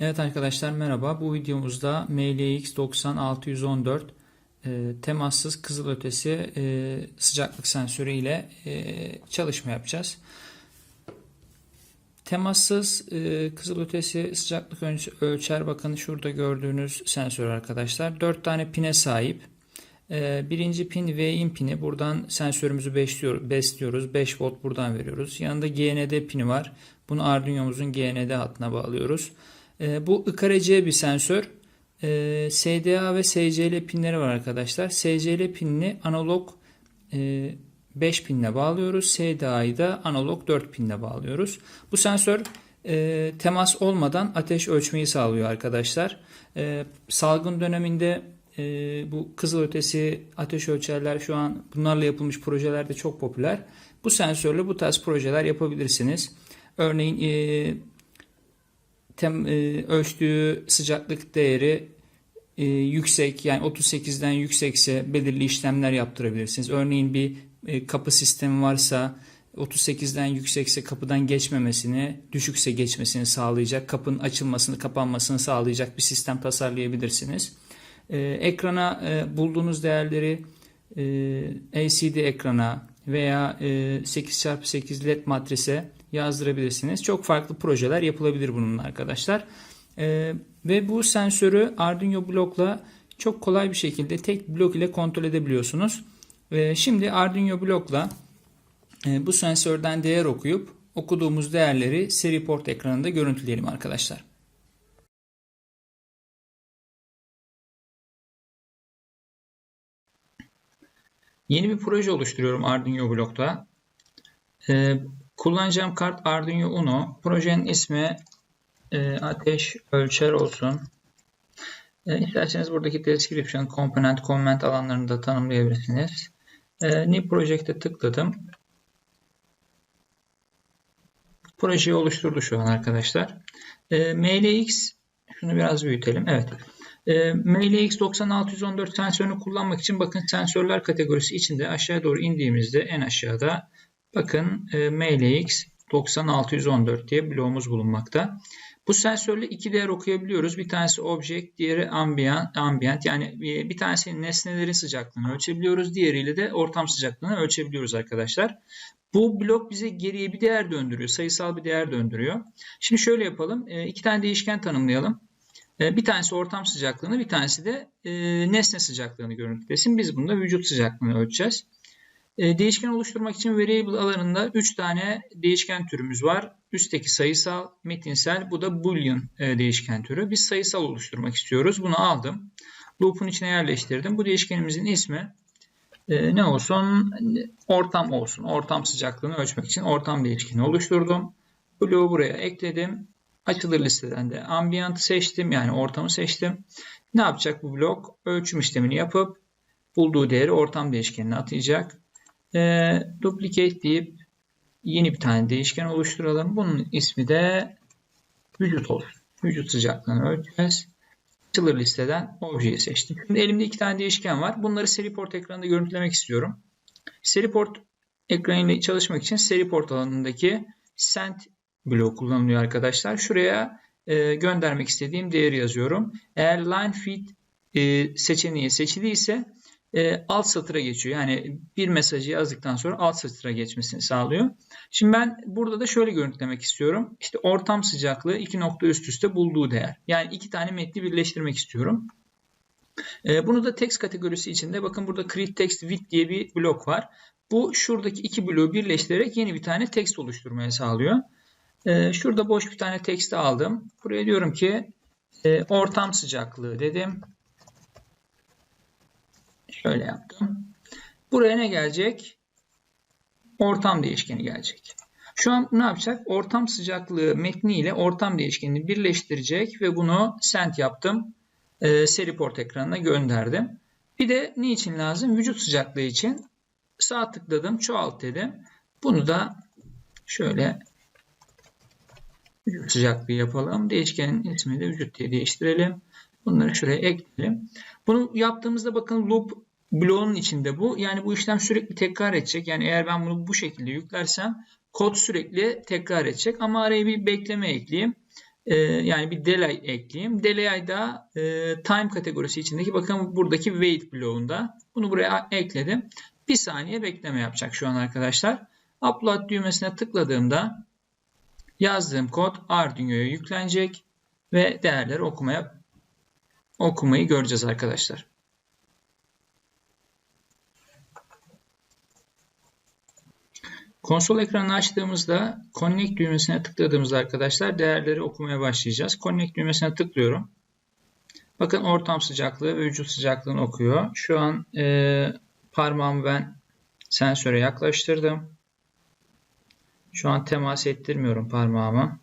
Evet arkadaşlar merhaba. Bu videomuzda MLX 90614 e, temassız kızılötesi e, sıcaklık sensörü ile e, çalışma yapacağız. Temassız e, kızılötesi sıcaklık ölç- ölçer bakın şurada gördüğünüz sensör arkadaşlar. 4 tane pine sahip. E, birinci pin V-in pini. Buradan sensörümüzü besliyor- besliyoruz. 5 volt buradan veriyoruz. Yanında GND pini var. Bunu Arduino'muzun GND hattına bağlıyoruz. E, bu IKRC bir sensör. E, SDA ve SCL pinleri var arkadaşlar. SCL pinini analog e, 5 pinle bağlıyoruz. SDA'yı da analog 4 pinle bağlıyoruz. Bu sensör e, temas olmadan ateş ölçmeyi sağlıyor arkadaşlar. E, salgın döneminde e, bu kızılötesi ateş ölçerler şu an bunlarla yapılmış projelerde çok popüler. Bu sensörle bu tarz projeler yapabilirsiniz. Örneğin e, tem, e, ölçtüğü sıcaklık değeri e, yüksek yani 38'den yüksekse belirli işlemler yaptırabilirsiniz. Örneğin bir e, kapı sistemi varsa 38'den yüksekse kapıdan geçmemesini, düşükse geçmesini sağlayacak, kapının açılmasını, kapanmasını sağlayacak bir sistem tasarlayabilirsiniz. E, ekrana e, bulduğunuz değerleri e, LCD ekrana veya e, 8x8 LED matrise yazdırabilirsiniz. Çok farklı projeler yapılabilir bununla arkadaşlar. E, ve bu sensörü Arduino blokla çok kolay bir şekilde tek blok ile kontrol edebiliyorsunuz. E, şimdi Arduino blokla e, bu sensörden değer okuyup okuduğumuz değerleri seri port ekranında görüntüleyelim arkadaşlar. Yeni bir proje oluşturuyorum Arduino blokta. Ee, kullanacağım kart Arduino Uno. Projenin ismi e, ateş ölçer olsun. E, isterseniz buradaki description, component, comment alanlarını da tanımlayabilirsiniz. E, New Project'e tıkladım. Projeyi oluşturdu şu an arkadaşlar. E, MLX şunu biraz büyütelim. Evet. E, MLX 9614 sensörünü kullanmak için bakın sensörler kategorisi içinde aşağı doğru indiğimizde en aşağıda bakın e, MLX 9614 diye bloğumuz bulunmakta. Bu sensörle iki değer okuyabiliyoruz. Bir tanesi object, diğeri ambient. ambient. Yani bir tanesi nesnelerin sıcaklığını ölçebiliyoruz. Diğeriyle de ortam sıcaklığını ölçebiliyoruz arkadaşlar. Bu blok bize geriye bir değer döndürüyor. Sayısal bir değer döndürüyor. Şimdi şöyle yapalım. İki tane değişken tanımlayalım. Bir tanesi ortam sıcaklığını, bir tanesi de nesne sıcaklığını görüntülesin. Biz bunda vücut sıcaklığını ölçeceğiz. Değişken oluşturmak için variable alanında 3 tane değişken türümüz var. Üstteki sayısal, metinsel, bu da boolean değişken türü. Biz sayısal oluşturmak istiyoruz. Bunu aldım. Loop'un içine yerleştirdim. Bu değişkenimizin ismi ne olsun? Ortam olsun. Ortam sıcaklığını ölçmek için ortam değişkeni oluşturdum. Bloğu buraya ekledim. Açılır listeden de ambient seçtim. Yani ortamı seçtim. Ne yapacak bu blok? Ölçüm işlemini yapıp bulduğu değeri ortam değişkenine atayacak. E, duplicate deyip yeni bir tane değişken oluşturalım. Bunun ismi de vücut olsun. Vücut sıcaklığını ölçeceğiz. Açılır listeden objeyi seçtim. Şimdi elimde iki tane değişken var. Bunları seri port ekranında görüntülemek istiyorum. Seri port ekranıyla çalışmak için seri port alanındaki send bloğu kullanılıyor arkadaşlar. Şuraya e, göndermek istediğim değeri yazıyorum. Eğer line feed e, seçeneği seçiliyse e, alt satıra geçiyor. Yani bir mesajı yazdıktan sonra alt satıra geçmesini sağlıyor. Şimdi ben burada da şöyle görüntülemek istiyorum. İşte ortam sıcaklığı iki nokta üst üste bulduğu değer. Yani iki tane metni birleştirmek istiyorum. E, bunu da text kategorisi içinde bakın burada create text with diye bir blok var. Bu şuradaki iki bloğu birleştirerek yeni bir tane text oluşturmaya sağlıyor. E, şurada boş bir tane text aldım. Buraya diyorum ki e, ortam sıcaklığı dedim. Şöyle yaptım. Buraya ne gelecek? Ortam değişkeni gelecek. Şu an ne yapacak? Ortam sıcaklığı metni ile ortam değişkenini birleştirecek ve bunu send yaptım. E, seri port ekranına gönderdim. Bir de niçin lazım? Vücut sıcaklığı için sağ tıkladım, çoğalt dedim. Bunu da şöyle vücut sıcaklığı yapalım. Değişkenin ismini de vücut diye değiştirelim. Bunları şuraya ekleyelim. Bunu yaptığımızda bakın loop bloğunun içinde bu. Yani bu işlem sürekli tekrar edecek. Yani eğer ben bunu bu şekilde yüklersem kod sürekli tekrar edecek. Ama araya bir bekleme ekleyeyim. e, yani bir delay ekleyeyim. Delay da e, time kategorisi içindeki bakın buradaki wait bloğunda. Bunu buraya ekledim. Bir saniye bekleme yapacak şu an arkadaşlar. Upload düğmesine tıkladığımda yazdığım kod Arduino'ya yüklenecek ve değerleri okumaya okumayı göreceğiz arkadaşlar. Konsol ekranını açtığımızda Connect düğmesine tıkladığımızda arkadaşlar değerleri okumaya başlayacağız. Connect düğmesine tıklıyorum. Bakın ortam sıcaklığı ve vücut sıcaklığını okuyor. Şu an e, parmağımı ben sensöre yaklaştırdım. Şu an temas ettirmiyorum parmağımı.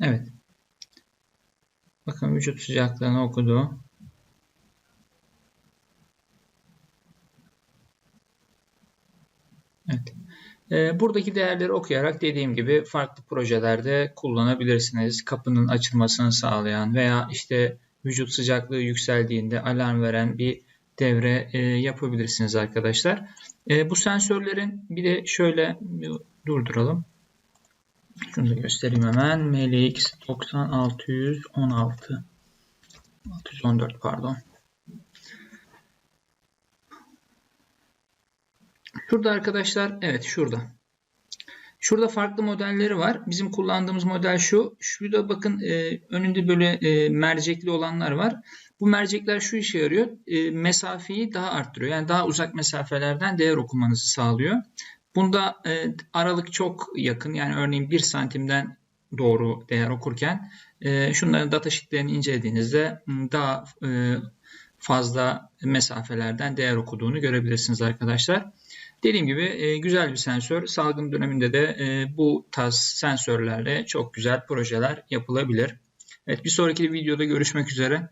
Evet. Bakın vücut sıcaklığını okudu. Evet. E, buradaki değerleri okuyarak dediğim gibi farklı projelerde kullanabilirsiniz. Kapının açılmasını sağlayan veya işte vücut sıcaklığı yükseldiğinde alarm veren bir devre e, yapabilirsiniz arkadaşlar. E, bu sensörlerin bir de şöyle bir durduralım. Şunu da göstereyim hemen. MLX 9616 614 pardon. Şurada arkadaşlar evet şurada. Şurada farklı modelleri var. Bizim kullandığımız model şu. Şurada bakın e, önünde böyle e, mercekli olanlar var. Bu mercekler şu işe yarıyor. E, mesafeyi daha arttırıyor. Yani daha uzak mesafelerden değer okumanızı sağlıyor. Bunda e, aralık çok yakın. Yani örneğin 1 santimden doğru değer okurken e, şunların datasheetlerini incelediğinizde daha e, fazla mesafelerden değer okuduğunu görebilirsiniz arkadaşlar. Dediğim gibi e, güzel bir sensör. Salgın döneminde de e, bu tarz sensörlerle çok güzel projeler yapılabilir. Evet bir sonraki videoda görüşmek üzere.